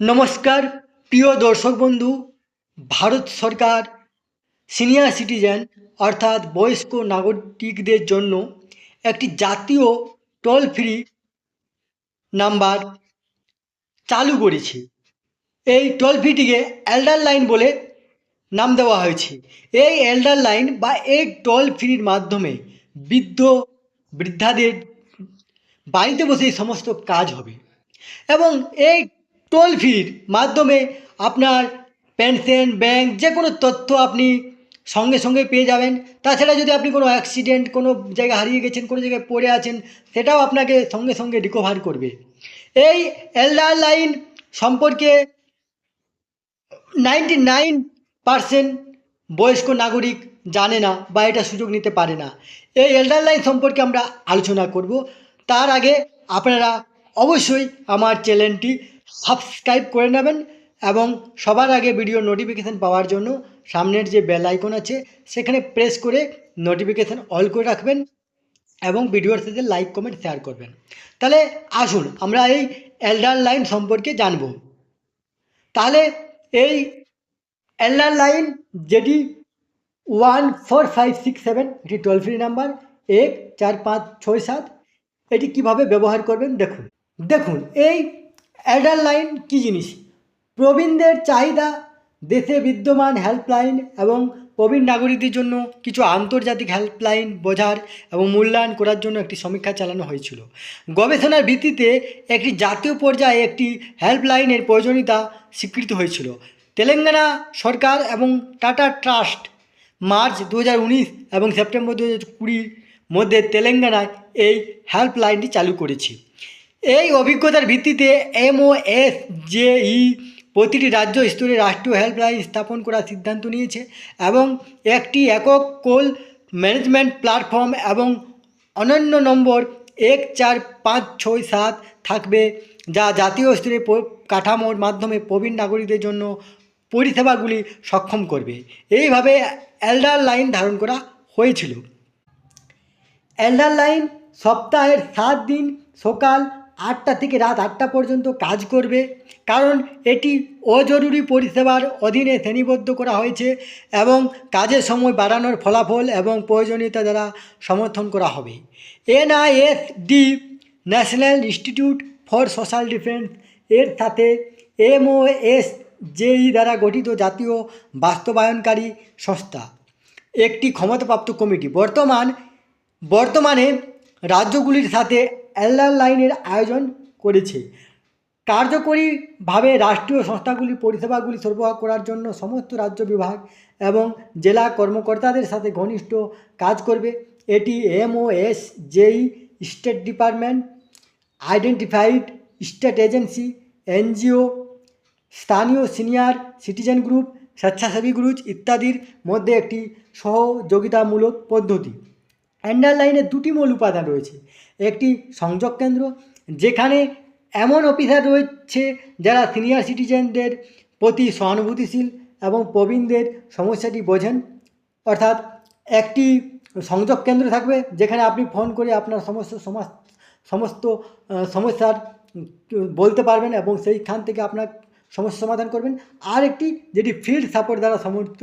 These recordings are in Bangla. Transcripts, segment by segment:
নমস্কার, প্রিয় দর্শক বন্ধু, ভারত সরকার সিনিয়র সিটিজেন অর্থাৎ বয়স্ক নাগরিকদের জন্য একটি জাতীয় টোল ফ্রি নাম্বার চালু করেছে। এই টোল ফ্রিটিকে এল্ডার লাইন বলে নাম দেওয়া হয়েছে। এই এল্ডার লাইন বা এই টোল ফ্রির মাধ্যমে বৃদ্ধ, বৃদ্ধাদের বাড়িতে বসে সমস্ত কাজ হবে। এবং এই টোল ফির মাধ্যমে আপনার পেনশন, ব্যাংক যে কোনো তথ্য আপনি সঙ্গে সঙ্গে পেয়ে যাবেন। তাছাড়া যদি আপনি কোনো অ্যাক্সিডেন্ট কোনো জায়গায় হারিয়ে গেছেন, কোনো জায়গায় পড়ে আছেন, সেটাও আপনাকে সঙ্গে সঙ্গে রিকভার করবে। এই এলডার লাইন সম্পর্কে নাইনটি নাইন পারসেন্ট বয়স্ক নাগরিক জানে না বা এটা সুযোগ নিতে পারে না। এই এল্ডার লাইন সম্পর্কে আমরা আলোচনা করব। তার আগে আপনারা অবশ্যই আমার চ্যানেলটি সাবস্ক্রাইব করে নেবেন এবং সবার আগে ভিডিও নোটিফিকেশান পাওয়ার জন্য সামনের যে বেল আইকন আছে, সেখানে প্রেস করে নোটিফিকেশান অল করে রাখবেন এবং ভিডিওর সাথে লাইক কমেন্ট শেয়ার করবেন। তাহলে আসুন, আমরা এই এল্ডার লাইন সম্পর্কে জানব। তাহলে এই এল্ডার লাইন যেটি one four five six seven এটি টোল ফ্রি নাম্বার এক, চার, পাঁচ, ছয়, সাত, এটি কীভাবে ব্যবহার করবেন দেখুন। দেখুন, এই এল্ডার লাইন কী জিনিস? প্রবীণদের চাহিদা, দেশে বিদ্যমান হেল্পলাইন এবং প্রবীণ নাগরিকদের জন্য কিছু আন্তর্জাতিক হেল্পলাইন বোঝার এবং মূল্যায়ন করার জন্য একটি সমীক্ষা চালানো হয়েছিল। গবেষণার ভিত্তিতে একটি জাতীয় পর্যায়ে একটি হেল্পলাইনের প্রয়োজনীয়তা স্বীকৃত হয়েছিল। তেলেঙ্গানা সরকার এবং টাটা ট্রাস্ট মার্চ দু হাজার উনিশ এবং সেপ্টেম্বর দু হাজার মধ্যে তেলেঙ্গানায় এই হেল্পলাইনটি চালু করেছে। এই অভিজ্ঞতার ভিত্তিতে এমওএস জেই প্রতিটি রাজ্য স্তরে রাষ্ট্রীয় হেল্পলাইন স্থাপন করার সিদ্ধান্ত নিয়েছে এবং একটি একক কোল ম্যানেজমেন্ট প্ল্যাটফর্ম এবং অনন্য নম্বর এক চার পাঁচ ছয় সাত থাকবে, যা জাতীয় স্তরে কাঠামোর মাধ্যমে প্রবীণ নাগরিকদের জন্য পরিষেবাগুলি সক্ষম করবে। এইভাবে এল্ডার লাইন ধারণ করা হয়েছিল। এল্ডার লাইন সপ্তাহের সাত দিন সকাল আটটা থেকে রাত আটটা পর্যন্ত কাজ করবে। কারণ এটি অজরুরি পরিষেবার অধীনে শ্রেণীবদ্ধ করা হয়েছে এবং কাজের সময় বাড়ানোর ফলাফল এবং প্রয়োজনীয়তা দ্বারা সমর্থন করা হবে। NISD, national institute for social defence, এর সাথে এমওএস জেই দ্বারা গঠিত জাতীয় বাস্তবায়নকারী সংস্থা, একটি ক্ষমতাপ্রাপ্ত কমিটি। বর্তমান, বর্তমানে রাজ্যগুলির সাথে এল্ডার লাইনের আয়োজন করেছে। কার্যকরীভাবে রাষ্ট্রীয় সংস্থাগুলি পরিষেবাগুলি সরবরাহ করার জন্য সমস্ত রাজ্য বিভাগ এবং জেলা কর্মকর্তাদের সাথে ঘনিষ্ঠ কাজ করবে। এটি এমওএস জেই state department identified state agency NGO স্থানীয় সিনিয়র সিটিজেন গ্রুপ, স্বেচ্ছাসেবী গ্রুপ ইত্যাদির মধ্যে একটি সহযোগিতামূলক পদ্ধতি। অ্যান্ডার লাইনে দুটি মূল উপাদান রয়েছে। একটি সংযোগ কেন্দ্র, যেখানে এমন অফিসার রয়েছে যারা সিনিয়র সিটিজেনদের প্রতি সহানুভূতিশীল এবং প্রবীণদের সমস্যাটি বোঝেন। অর্থাৎ একটি সংযোগ কেন্দ্র থাকবে, যেখানে আপনি ফোন করে আপনার সমস্ত সমস্ত সমস্যার বলতে পারবেন এবং সেইখান থেকে আপনার সমস্যা সমাধান করবেন। আর একটি যেটি ফিল্ড সাপোর্ট দ্বারা সমর্থিত,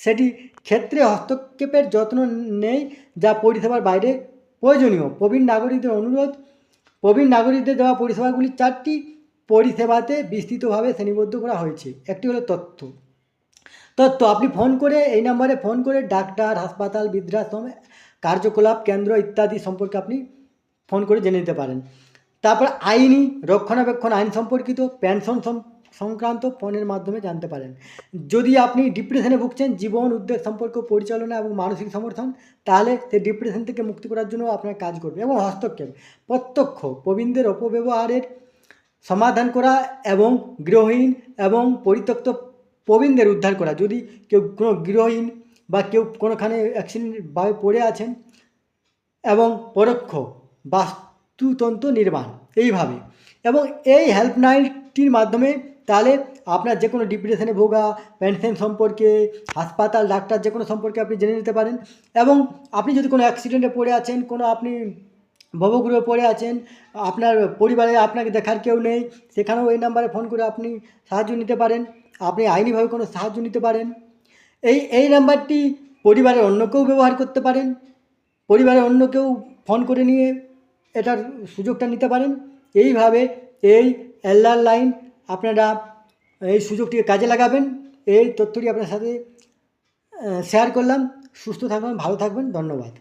সেটি ক্ষেত্রে হস্তক্ষেপের যত্ন নেই যা পরিষেবার বাইরে প্রয়োজনীয়। প্রবীণ নাগরিকদের অনুরোধ, প্রবীণ নাগরিকদের দেওয়া পরিষেবাগুলি চারটি পরিষেবাতে বিস্তৃতভাবে শ্রেণীবদ্ধ করা হয়েছে। একটি হলো তথ্য। তথ্য, আপনি ফোন করে, এই নাম্বারে ফোন করে ডাক্তার, হাসপাতাল, বৃদ্ধাশ্রম, কার্যকলাপ কেন্দ্র ইত্যাদি সম্পর্কে আপনি ফোন করে জেনে নিতে পারেন। তারপর আইনি রক্ষণাবেক্ষণ আইন সম্পর্কিত, পেনশন সংক্রান্ত ফোনের মাধ্যমে জানতে পারেন। যদি আপনি ডিপ্রেশনে ভুগছেন, জীবন, উদ্বেগ, সম্পর্ক, পরিচালনা এবং মানসিক সমর্থন, তাহলে সেই ডিপ্রেশন থেকে মুক্তি করার জন্য আপনার কাজ করবে এবং হস্তক্ষেপ। প্রত্যক্ষ, প্রবীণদের অপব্যবহারের সমাধান করা এবং গৃহহীন এবং পরিত্যক্ত প্রবীণদের উদ্ধার করা। যদি কেউ কোনো গৃহহীন বা কেউ কোনোখানে অ্যাক্সিডেন্ট বা পড়ে আছেন এবং পরোক্ষ বাস্তুতন্ত্র নির্মাণ, এইভাবে। এবং এই হেল্পলাইনটির মাধ্যমে তাহলে আপনার যে কোনো ডিপ্রেশনে ভোগা পেনশন সম্পর্কে, হাসপাতাল, ডাক্তার যে কোনো সম্পর্কে আপনি জেনে নিতে পারেন। এবং আপনি যদি কোনো অ্যাক্সিডেন্টে পড়ে আছেন, কোনো আপনি ভবগ্রহে পড়ে আছেন, আপনার পরিবারে আপনাকে দেখার কেউ নেই, সেখানেও এই নাম্বারে ফোন করে আপনি সাহায্য নিতে পারেন। আপনি আইনিভাবে কোনো সাহায্য নিতে পারেন। এই এই নাম্বারটি পরিবারের অন্য কেউ ব্যবহার করতে পারেন। পরিবারের অন্য কেউ ফোন করে নিয়ে এটার সুযোগটা নিতে পারেন। এইভাবে এই এলআর লাইন আপনারা এই সুযোগটিকে কাজে লাগাবেন। এই তথ্যটি আপনার সাথে শেয়ার করলাম। সুস্থ থাকবেন, ভালো থাকবেন। ধন্যবাদ।